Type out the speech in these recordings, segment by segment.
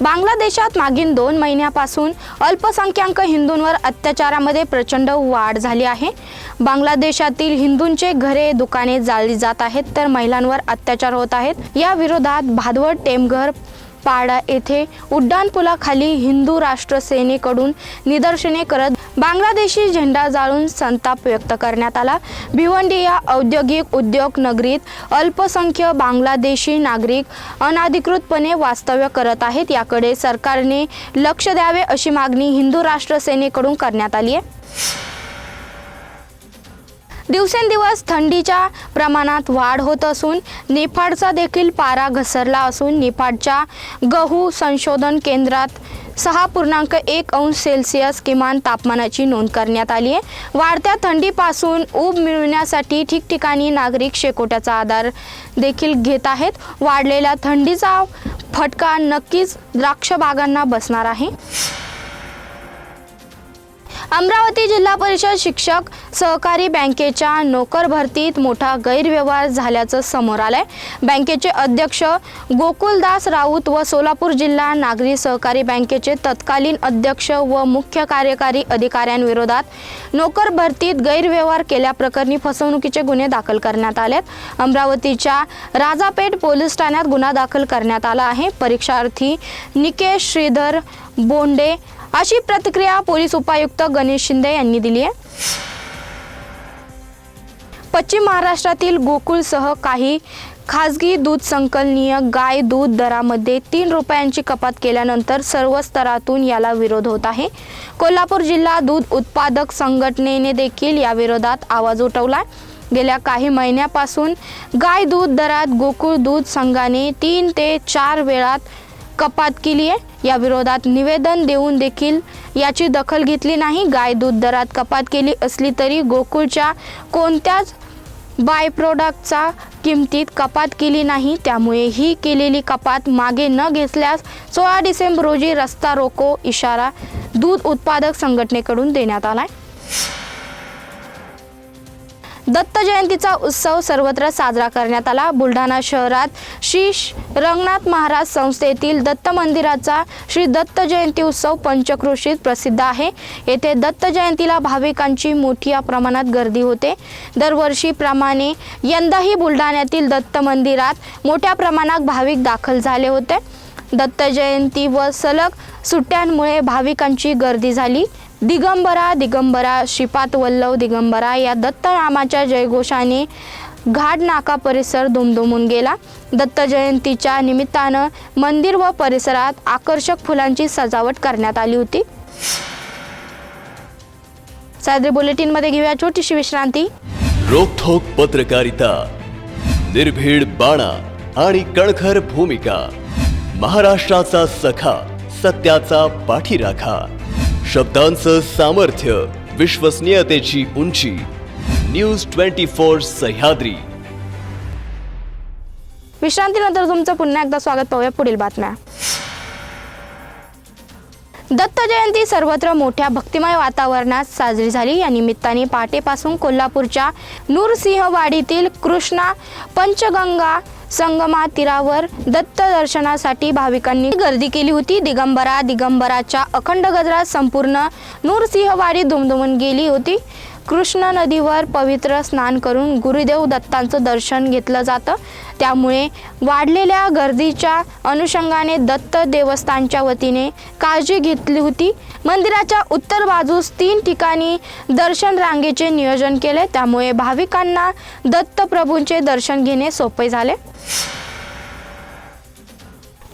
बांगलादेशात मागील दोन महिन्यापासून अल्पसंख्याक हिंदूंवर अत्याचारामध्ये प्रचंड वाढ झाली आहे. बांगलादेशातील हिंदूंचे घरे दुकाने जाळली जात आहेत तर महिलांवर अत्याचार होत आहेत. या विरोधात भादवड टेमघर पाडा येथे उड्डाणपुलाखाली हिंदू राष्ट्र सेनेकडून निदर्शने करत बांगलादेशी झेंडा जाळून संताप व्यक्त करण्यात आला. भिवंडी या औद्योगिक उद्योग नगरीत अल्पसंख्य बांगलादेशी नागरिक अनाधिकृतपणे वास्तव्य करत आहेत. याकडे सरकारने लक्ष द्यावे अशी मागणी हिंदू राष्ट्र सेनेकडून करण्यात आली आहे. दिवसेंदिवस थंडीच्या प्रमाणात वाढ होत असून निफाडचा देखील पारा घसरला असून निफाडच्या गहू संशोधन केंद्रात सहा पूर्णांक एक अंश सेल्सिअस किमान तापमानाची नोंद करण्यात आली आहे. वाढत्या थंडीपासून ऊब मिळवण्यासाठी ठिकठिकाणी नागरिक शेकोट्याचा आधार देखील घेत आहेत. वाढलेल्या थंडीचा फटका नक्कीच द्राक्ष बागांना बसणार आहे. अमरावती जिल्हा परिषद शिक्षक सहकारी बँकेच्या नोकर भरतीत मोठा गैरव्यवहार झाल्याचं समोर आलंय. बँकेचे अध्यक्ष गोकुलदास राऊत व सोलापूर जिल्हा नागरी सहकारी बँकेचे तत्कालीन अध्यक्ष व मुख्य कार्यकारी अधिकाऱ्यांविरोधात नोकर भरतीत गैरव्यवहार केल्याप्रकरणी फसवणुकीचे गुन्हे दाखल करण्यात आलेत. अमरावतीच्या राजापेठ पोलीस ठाण्यात गुन्हा दाखल करण्यात आला आहे. परीक्षार्थी निकेश श्रीधर बोंडे अशी प्रतिक्रिया पोलीस उपायुक्त गणेश शिंदे यांनी दिली आहे. पश्चिम महाराष्ट्रातील गोकुळसह काही खाजगी दूध संकलनीय गाय दूध दरामध्ये तीन रुपयांची कपात केल्यानंतर सर्व स्तरातून याला विरोध होत आहे. कोल्हापूर जिल्हा दूध उत्पादक संघटनेने देखील या विरोधात आवाज उठवला गेल्या काही महिन्यापासून गाय दूध दरात गोकुळ दूध संघाने तीन ते चार वेळात कपात केली आहे. या विरोधात निवेदन देऊन देखील याची दखल घेतली नाही. गाय दूध दरात कपात केली असली तरी गोकुळच्या कोणत्याच बाय प्रोडक्टचा किमतीत कपात केली नाही. त्यामुळे ही केलेली कपात मागे न घेतल्यास सोळा डिसेंबर रोजी रस्ता रोको इशारा दूध उत्पादक संघटनेकडून देण्यात आला आहे दत्त जयंतीचा उत्सव सर्वत्र साजरा करण्यात आला. बुलढाणा शहरात श्री रंगनाथ महाराज संस्थेतील दत्त मंदिराचा श्री दत्त जयंती उत्सव पंचक्रोशीत प्रसिद्ध आहे. येथे दत्त जयंतीला भाविकांची मोठ्या प्रमाणात गर्दी होते. दरवर्षीप्रमाणे यंदाही बुलढाण्यातील दत्त मंदिरात मोठ्या प्रमाणात भाविक दाखल झाले होते. दत्त जयंती व सलग सुट्ट्यांमुळे भाविकांची गर्दी झाली. दिगंबरा दिगंबरा श्रीपाद वल्लभ दिगंबरा या दत्तनामाच्या जयघोषाने घाट नाका परिसर दुमदुमून गेला. दत्त जयंतीच्या निमित्तानं मंदिर व परिसरात आकर्षक फुलांची सजावट करण्यात आली होती. सादरी बुलेटिनमध्ये घेऊया छोटीशी विश्रांती. रोखोक पत्रकारिता निर्भीड बाणा आणि कणखर भूमिका महाराष्ट्राचा सखा सत्याचा पाठीराखा. शब्दांचं सामर्थ्य विश्वसनीयतेची उंची. News twenty four Sahyadri. विश्रांतीनंतर तुमचं पुन्हा एकदा स्वागत पाहूया पुढील बातम्या. दत्त जयंती सर्वत्र मोठ्या भक्तिमय वातावरणात साजरी झाली. या निमित्ताने पहाटेपासून कोल्हापूरच्या नूरसिंहवाडीतील कृष्णा पंचगंगा संगमा तीरावर दत्त दर्शनासाठी भाविकांनी गर्दी केली होती. दिगंबरा दिगंबराच्या अखंड गजरात संपूर्ण नूरसिंहवाडी दुमदुमून गेली होती. कृष्ण नदीवर पवित्र स्नान करून गुरुदेव दत्तांचं दर्शन घेतलं जातं. त्यामुळे वाढलेल्या गर्दीच्या अनुषंगाने दत्त देवस्थानच्या वतीने काळजी घेतली होती. मंदिराच्या उत्तर बाजूस तीन ठिकाणी दर्शन रांगेचे नियोजन केले. त्यामुळे भाविकांना दत्त प्रभूंचे दर्शन घेणे सोपे झाले.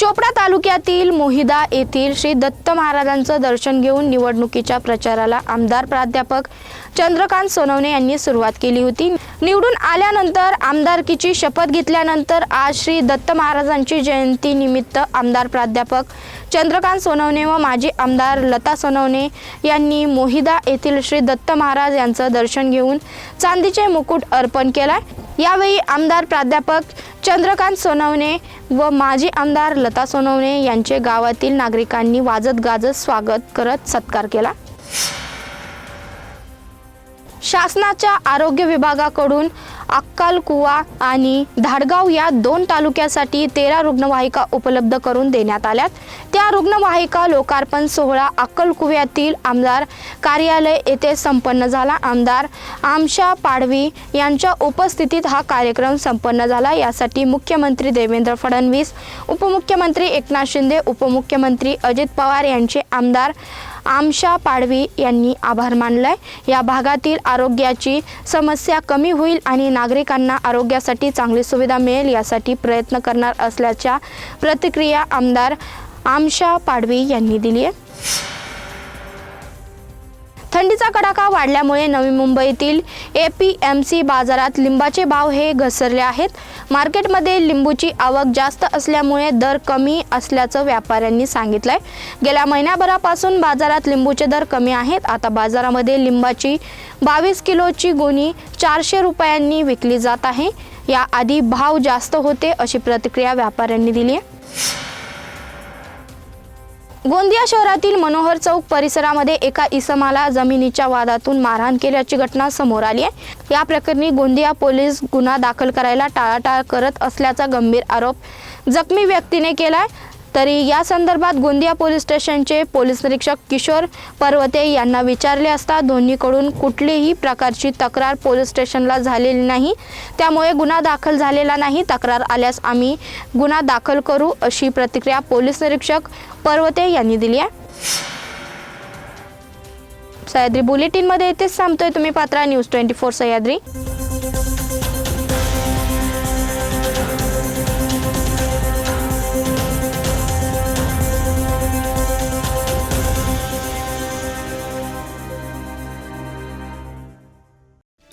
चोपडा तालुक्यातील मोहिदा येथील श्री दत्त महाराजांचं दर्शन घेऊन निवडणुकीच्या प्रचाराला आमदार प्राध्यापक चंद्रकांत सोनवणे यांनी सुरुवात केली होती. निवडून आल्यानंतर आमदारकीची शपथ घेतल्यानंतर आज श्री दत्त महाराजांची जयंती निमित्त आमदार प्राध्यापक चंद्रकांत सोनवणे व माजी आमदार लता सोनवणे यांनी मोहिदा येथील श्री दत्त महाराज यांचं दर्शन घेऊन चांदीचे मुकुट अर्पण केलाय. यावेळी आमदार प्राध्यापक चंद्रकांत सोनवणे व माजी आमदार लता सोनवणे यांचे गावातील नागरिकांनी वाजत गाजत स्वागत करत सत्कार केला. शासनाच्या आरोग्य विभागाकडून अक्कालकुवा आणि धाडगाव या दोन तालुक्यासाठी तेरा रुग्णवाहिका उपलब्ध करून देण्यात आल्यात. त्या रुग्णवाहिका लोकार्पण सोहळा अक्कलकुव्यातील आमदार कार्यालय येथे संपन्न झाला. आमदार आमशा पाडवी यांच्या उपस्थितीत हा कार्यक्रम संपन्न झाला. यासाठी मुख्यमंत्री देवेंद्र फडणवीस उपमुख्यमंत्री एकनाथ शिंदे उपमुख्यमंत्री अजित पवार यांचे आमदार आमशा पाडवी यांनी आभार मानलाय. या भागातील आरोग्याची समस्या कमी होईल आणि नागरिकांना आरोग्यासाठी चांगली सुविधा मिळेल यासाठी प्रयत्न करणार असल्याच्या प्रतिक्रिया आमदार आमशा पाडवी यांनी दिली आहे. थंडीचा कडाका वाढल्यामुळे नवी मुंबईतील ए पी एम सी बाजारात लिंबाचे भाव हे घसरले आहेत. मार्केटमध्ये लिंबूची आवक जास्त असल्यामुळे दर कमी असल्याचं व्यापाऱ्यांनी सांगितलं आहे गेल्या महिन्याभरापासून बाजारात लिंबूचे दर कमी आहेत. आता बाजारामध्ये लिंबाची बावीस किलोची गोणी चारशे रुपयांनी विकली जात आहे. याआधी भाव जास्त होते अशी प्रतिक्रिया व्यापाऱ्यांनी दिली आहे. गोंदिया शहरातील मनोहर चौक परिसरामध्ये एका इसमाला जमिनीच्या वादातून मारहाण केल्याची घटना समोर आली आहे. या प्रकरणी गोंदिया पोलीस गुन्हा दाखल करायला टाळाटाळ करत असल्याचा गंभीर आरोप जखमी व्यक्तीने केलाय. तरी या संदर्भात गोंदिया पोलीस स्टेशनचे पोलीस निरीक्षक किशोर पर्वते यांना विचारले असता दोन्हीकडून कुठलीही प्रकारची तक्रार पोलीस स्टेशनला झालेली नाही. त्यामुळे गुन्हा दाखल झालेला नाही. तक्रार आल्यास आम्ही गुन्हा दाखल करू अशी प्रतिक्रिया पोलीस निरीक्षक पर्वते यांनी दिली आहे. सह्याद्री बुलेटिनमध्ये इथेच थांबतोय तुम्ही पात्रा न्यूज ट्वेंटी फोर सह्याद्री.